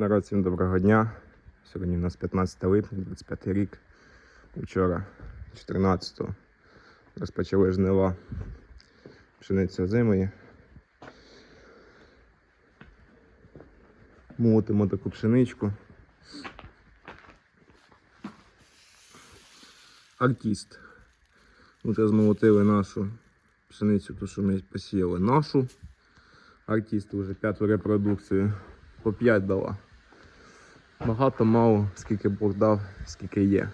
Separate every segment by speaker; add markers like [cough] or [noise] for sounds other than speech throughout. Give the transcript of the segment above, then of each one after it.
Speaker 1: Народ, всім доброго дня. Сьогодні у нас 15 липня, 25 рік. Вчора, 14-го, розпочали жнива пшениці озимої. Молотимо таку пшеничку. Артіст. Уже змолотили нашу пшеницю, ту, що ми посіяли нашу. Артіст вже п'яту репродукцію по 5 дала. Багато, мало, скільки Бог дав, скільки є.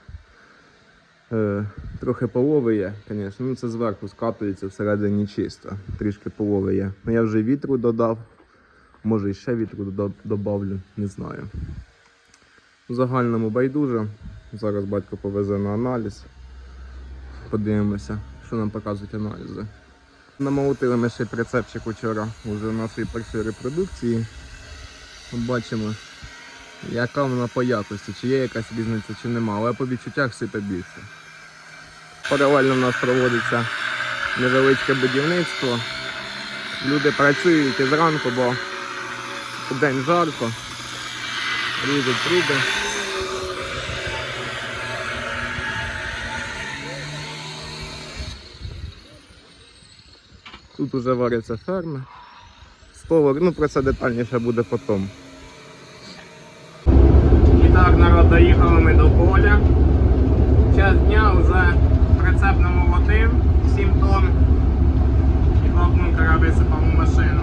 Speaker 1: Е, трохи полови є, звісно. Ну це зверху скатується всередині чисто. Трішки полови є. Ну я вже вітру додав. Може ще вітру дода- добавлю, не знаю. В загальному байдуже. Зараз батько повезе на аналіз. Подивимося, що нам показують аналізи. Намолотили ми ще прицепчик вчора уже нашої першої репродукції. Бачимо, яка вона по якості, чи є якась різниця, чи нема, але по відчуттях сипе більше. Паралельно в нас проводиться невеличке будівництво. Люди працюють і зранку, бо день жарко, ріжуть труби. Тут уже варяться ферми. Столик, ну про це детальніше буде потім. І так, народ, доїхали ми до поля. Час дня вже прицеп намолотив 7 тонн і два бункера висипав у машину.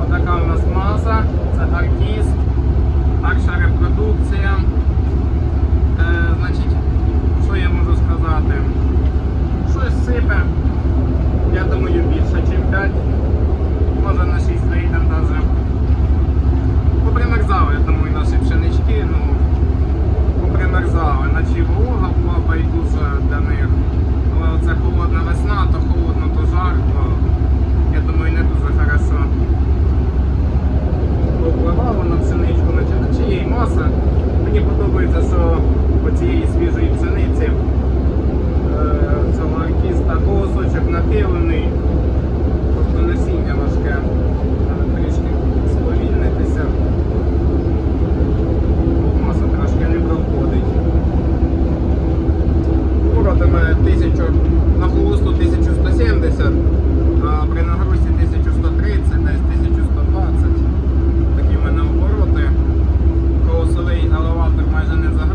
Speaker 1: Отака у нас маса, це артист, перша репродукція. Е, значить, що я можу сказати? Щось сипе. Я думаю більше, ніж 5. Може на 6 вийдемо навіть. Попримерзали, я думаю, наші пшенички, ну попримерзали. Наче волога була байдуже для них. Але оце холодна весна, то холодно, то жарко. Я думаю, не дуже хорошо повпливало на пшеничку, наче на чиєї маса. Мені подобається, що оцієї свіжої пшениці е, цього артиста голосочок нахилений, тобто насіння важке. Треба трішки сповільнитися. Маса трошки не проходить. Уродами 1000 на холосту 1170, а при нагрузці 1130, десь 1120. Такі в мене обороти. Колосовий елеватор майже не загружений.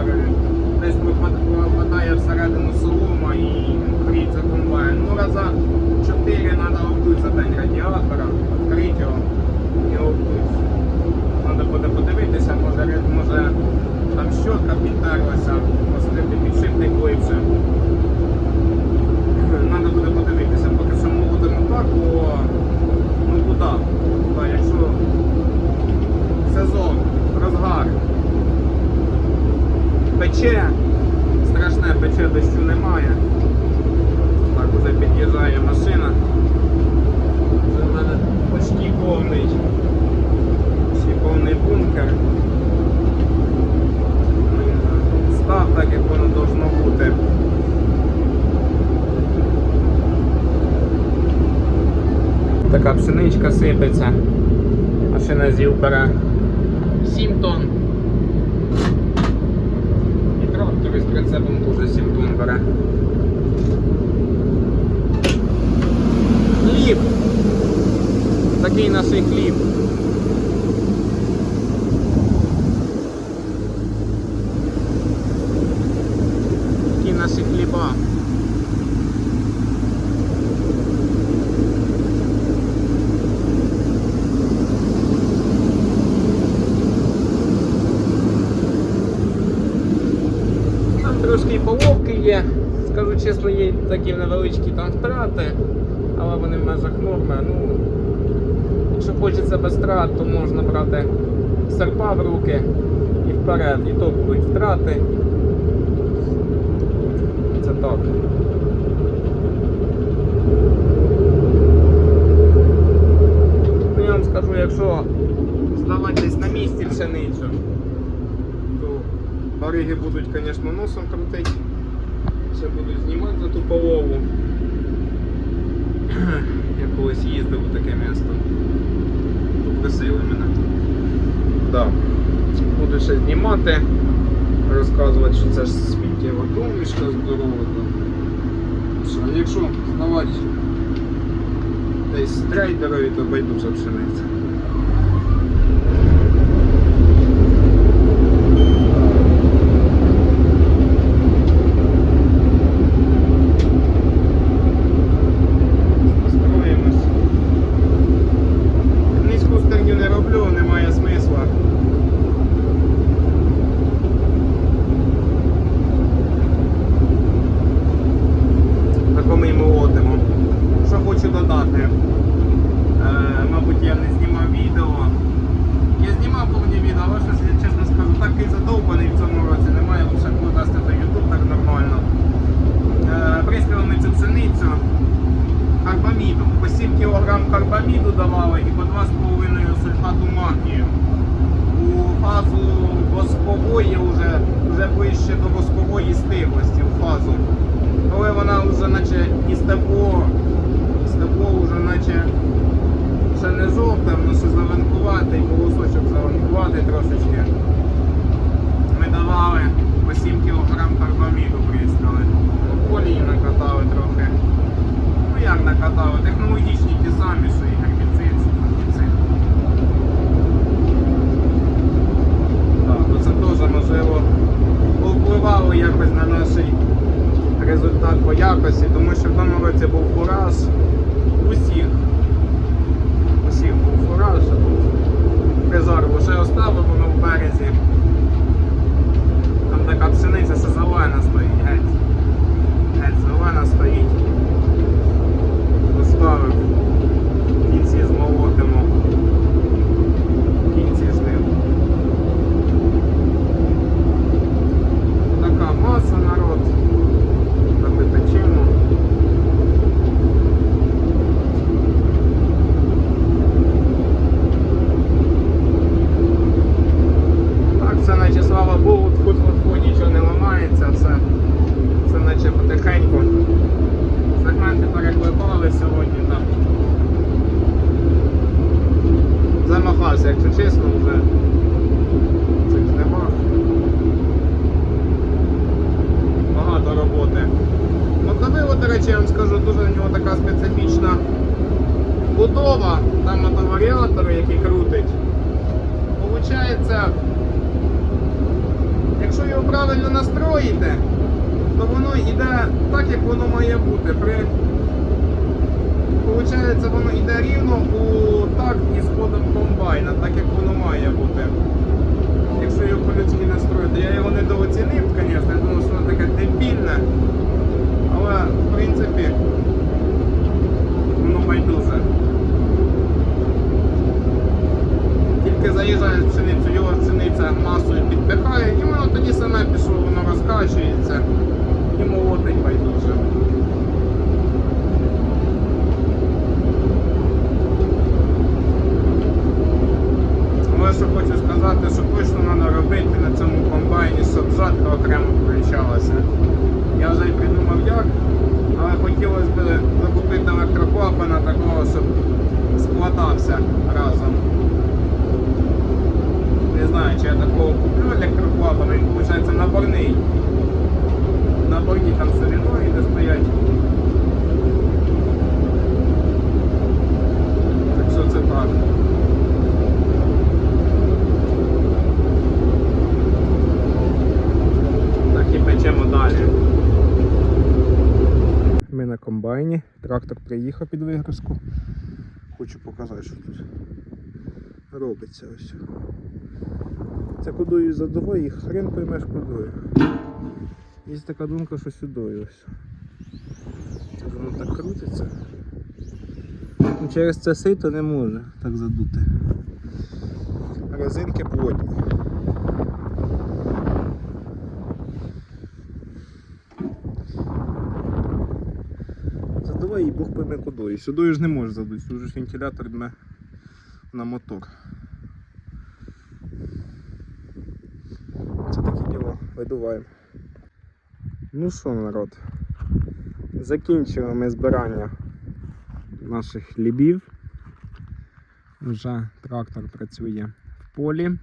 Speaker 1: Радіаторі. Десь пропадає всередину солома і гріється комбайн. Ну раза 4 треба обдути за день радіатора, відкрити його і обдути. Треба буде подивитися, може, може там щотка підтерлася, посадити підшипник глибше. Треба буде подивитися, поки що молодимо так, бо ну? Куди? Якщо сезон, розгар, пече, страшне пече, дощу немає. Так, вже під'їжджає машина. Вже в мене почти повний, почти повний бункер. Став так, як воно должно бути. Така пшеничка сипеться. Машина зів бере 7 тонн. І трактор із прицепом теж 7 тонн бере. Хліб. Такий наш хліб. Такий наші хліба. Там трошки і половки є. Скажу чесно, є такі невеличкі там втрати, але вони в межах норми. Ну, якщо хочеться без втрат, то можна брати серпа в руки і вперед. І то будуть втрати. Це так. Ну, я вам скажу, якщо здавати десь на місці пшеницю, то бариги будуть, звісно, носом крутити. Ще будуть знімати за ту полову. Я колись їздив у таке місто. Попросили мене. Да. Буду ще знімати, розказувати, що це ж сміттєва домішка здорова. якщо здавати десь трейдерові, то байдужа пшениця. Настроїмось. Низьку стерню не роблю, немає смисла. Тако ми й молотимо. Що хочу додати. Е, мабуть, я не знімав відео. Я знімав повні відео, але щось, я чесно скажу, такий задовбаний в цьому році. Немає лише подасти до YouTube так нормально. Е, Бризкали ми цю пшеницю карбаміду. По 7 кг карбаміду давали і по 2,5 сульфату магнію. У фазу воскової вже ближче до воскової стиглості у фазу. Коли вона вже наче і стебло, і стебло вже наче ще не жовте, воно ще зеленкувати, і волосочок зеленкувати трошечки. Ми давали по 7 кг карбаміду бризкали. Колії накатали трохи. Ну як накатали? Технологічні ті самі, що і гербіцид, фунгіцид. Так, ну це теж можливо повпливало якось на наш результат по якості, тому що в тому році був усіх. Усіх був фураж, а тут призору ще оставив воно в березі. Там така пшениця ще зелена стоїть, геть. Геть зелена стоїть. речі, я вам скажу, дуже у нього така специфічна будова, там ото варіатор, який крутить. Получається, якщо його правильно настроїти, то воно йде так, як воно має бути. При... Получається, воно йде рівно у такт із ходом комбайна, так як воно має бути. Якщо його по-людськи настроїти. Я його недооцінив, звісно, я думав, що воно таке дебільне. Але в принципі воно байдуже. Тільки заїжджає в пшеницю, його пшениця масою підпихає, і воно тоді саме пішло, воно розкачується і молотить байдуже. Але що хочу сказати, що точно треба робити на цьому комбайні, щоб жатка окремо включалася. Я вже й придумав як, але хотілося б закупити електроклапана такого, щоб складався разом. Не знаю, чи я такого куплю електроклапан, він виходить наборний. Наборні там соліноїди стоять. Так що це так. Так і печемо далі. Ми на комбайні. Трактор приїхав під вигрузку. Хочу показати, що тут робиться ось. Це кудою задовою і хрен поймеш кудою. Є така думка, що сюди ось. Воно так крутиться. Ну, Через це сито не може так задути. Резинки плотні. Задувай і Бог пойме кудою. Сюди ж не може задути, тут ж вентилятор дме на мотор. Це таке діло, видуваємо. Ну що, народ, закінчили ми збирання наших хлібів. Вже трактор працює в полі.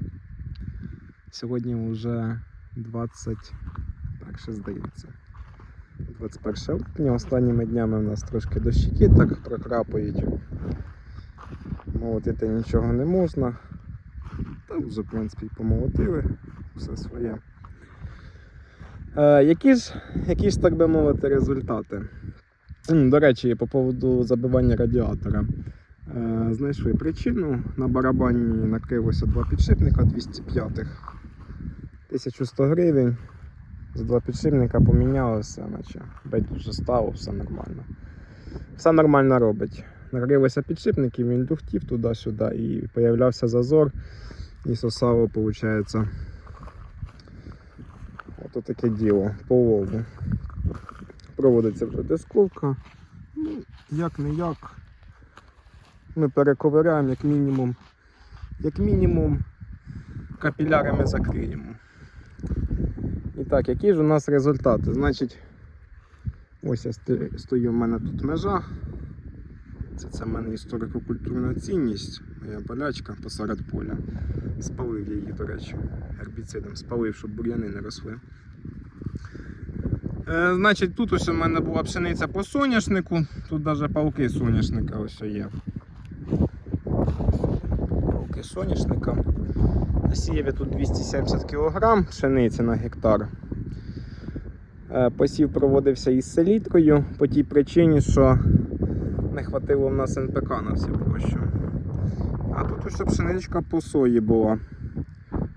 Speaker 1: Сьогодні вже 20, так ще здається. 21 липня. Останніми днями у нас трошки дощики так прокрапають. Молотити нічого не можна. Та вже, в принципі, помолотили все своє. Е, які, ж, які ж, так би мовити, результати? До речі, по поводу забивання радіатора. Е, знайшли причину. На барабані накрилося два підшипника 205 1100 гривень. За два підшипника поміняли все, наче байдуже стало, все нормально. Все нормально робить. Накрилися підшипники, він люхтів туди-сюди і появлявся зазор і сосало, виходить. Ото таке діло по лову. Проводиться вже дисковка. Ну, як не як. Ми перековиряємо як мінімум. Як мінімум капілярами закриємо. І так, які ж у нас результати? Значить, ось я стою, в мене тут межа. Це, це в мене історико-культурна цінність, моя болячка посеред поля. Спалив я її, до речі, гербіцидом спалив, щоб бур'яни не росли. Е, значить, тут ось у мене була пшениця по соняшнику, тут навіть палки соняшника ось є. Палки соняшника. Насіяв тут 270 кг пшениці на гектар. Е, Посів проводився із селітрою по тій причині, що не хватило в нас НПК на всю площу. А тут ось пшеничка по сої була.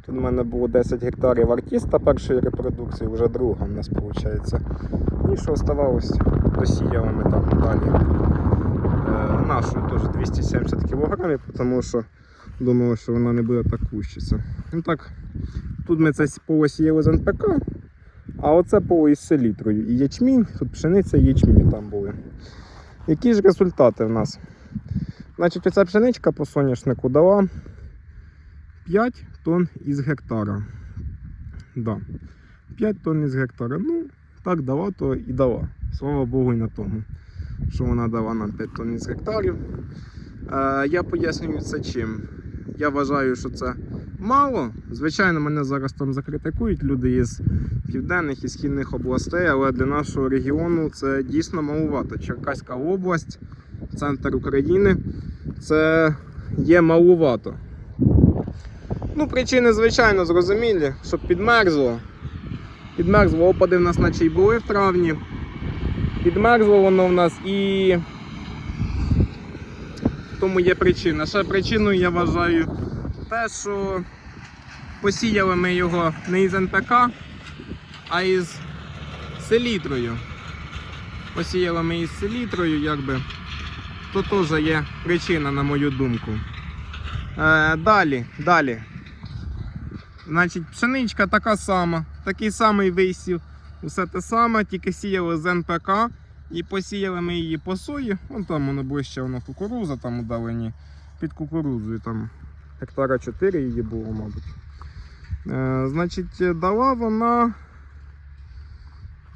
Speaker 1: Тут в мене було 10 гектарів артіста першої репродукції, вже друга в нас виходить. І що оставалось, досіяли ми там далі. Е, нашу теж 270 кг, тому що думали, що вона не буде так кущитися. Ну так, тут ми це поле сіяли з НПК, а оце поле із селітрою. І ячмінь, тут пшениця і ячмінь там були. Які ж результати в нас? Значить, оця пшеничка по соняшнику дала 5 тонн із гектара. Да. 5 тонн із гектара. Ну, так дала, то і дала. Слава Богу, і на тому, що вона дала нам 5 тонн із гектарів. Е, я пояснюю це чим. Я вважаю, що це мало. Звичайно, мене зараз там закритикують люди із південних і східних областей, але для нашого регіону це дійсно маловато. Черкаська область, центр України це є маловато. Ну, причини, звичайно, зрозумілі, щоб підмерзло. Підмерзло, опади в нас наче й були в травні. Підмерзло воно в нас і тому є причина. Ще причиною я вважаю те, що посіяли ми його не із НПК, а із селітрою. Посіяли ми із селітрою, якби. То теж є причина, на мою думку. Е, далі, далі. Значить, пшеничка така сама, такий самий висів. Усе те саме, тільки сіяли з НПК і посіяли ми її по сої. Вон там воно ближче воно кукуруза там удалені під кукурузою. Там гектара 4 її було, мабуть. Е, значить, дала вона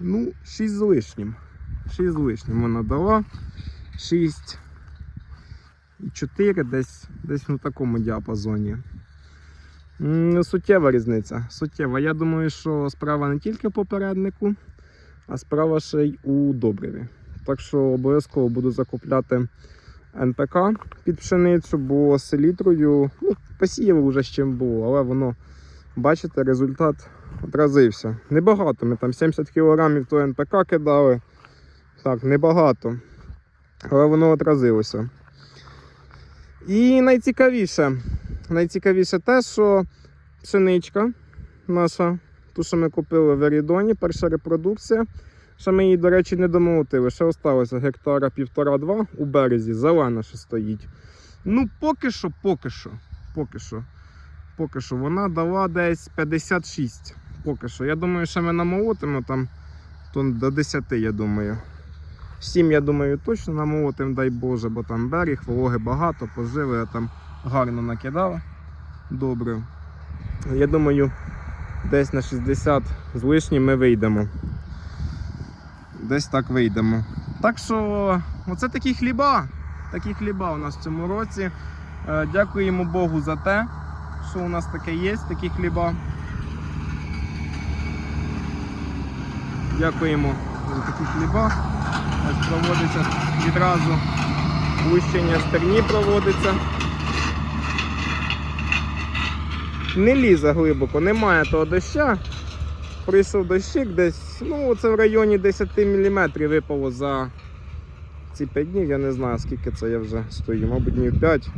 Speaker 1: ну, 6 з лишнім. 6 з лишнім вона дала. 6 і 4 десь, десь в такому діапазоні. Суттєва різниця. Суттєва. Я думаю, що справа не тільки в попереднику, а справа ще й у добриві. Так що обов'язково буду закупляти НПК під пшеницю, бо селітрою ну, посіяли вже з чим було, але воно, бачите, результат отразився. Небагато. Ми там 70 кг то НПК кидали. Так, небагато. Але воно отразилося. І найцікавіше, найцікавіше те, що пшеничка наша, ту, що ми купили в Ерідоні, перша репродукція. Ще ми її, до речі, не домолотили. Ще осталося гектара півтора-два у березі, зелена ще стоїть. Ну, поки що, поки що, поки що, поки що, вона дала десь 56. Поки що. Я думаю, що ми намолотимо там тон до 10, я думаю. 7, я думаю, точно намолотим, дай Боже, бо там берег, вологи багато, поживи, я там гарно накидав. Добре. Я думаю, десь на 60 з лишнім ми вийдемо. Десь так вийдемо. Так що, оце такі хліба. Такі хліба у нас в цьому році. Е, Дякуємо Богу за те, що у нас таке є, такі хліба. Дякуємо за такі хліба. Ось проводиться відразу лущення стерні проводиться. Не лізе глибоко, немає того доща. Прийшов дощик десь, ну це в районі 10 мм випало за ці 5 днів, я не знаю скільки це я вже стою, мабуть днів 5,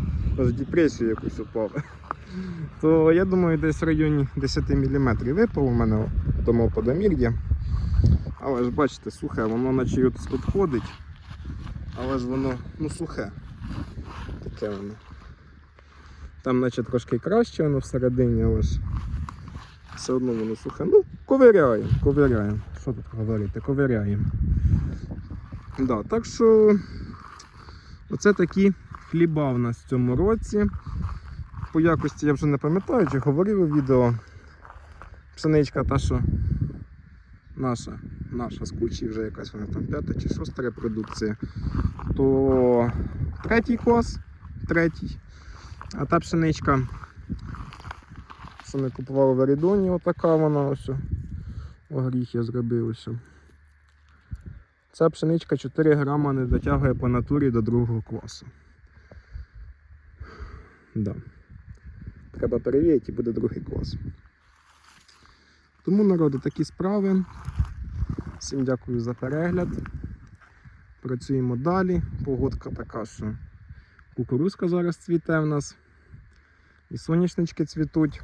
Speaker 1: аж депресію якусь упав. [laughs] То я думаю, десь в районі 10 мм випало у мене тому подомір'я. Але ж бачите, сухе, воно наче тут ходить, але ж воно ну, сухе. Таке воно. Там наче трошки краще воно всередині, але ж все одно воно сухе. Ну, ковиряємо, ковиряємо. Що тут говорити? Ковиряємо. Да, так що оце такі хліба в нас в цьому році. По якості я вже не пам'ятаю, чи говорив у відео. Пшеничка та, що наша, наша з кучі вже якась вона там п'ята чи шоста репродукція, то третій клас, третій. А та пшеничка, що ми купували в Арідоні, отака вона ось. Огріх я зробив ось. Ця пшеничка 4 грама не дотягує по натурі до другого класу. Да. Треба перевірити і буде другий клас. Тому, народи, такі справи. Всім дякую за перегляд. Працюємо далі. Погодка така, що кукурузка зараз цвіте в нас. І соняшнички цвітуть.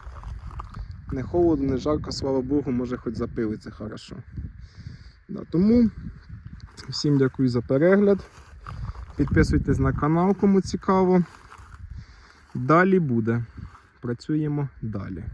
Speaker 1: Не холодно, не жарко, слава Богу, може хоч запилиться хорошо. Да, тому всім дякую за перегляд. Підписуйтесь на канал, кому цікаво. Далі буде. Працюємо далі.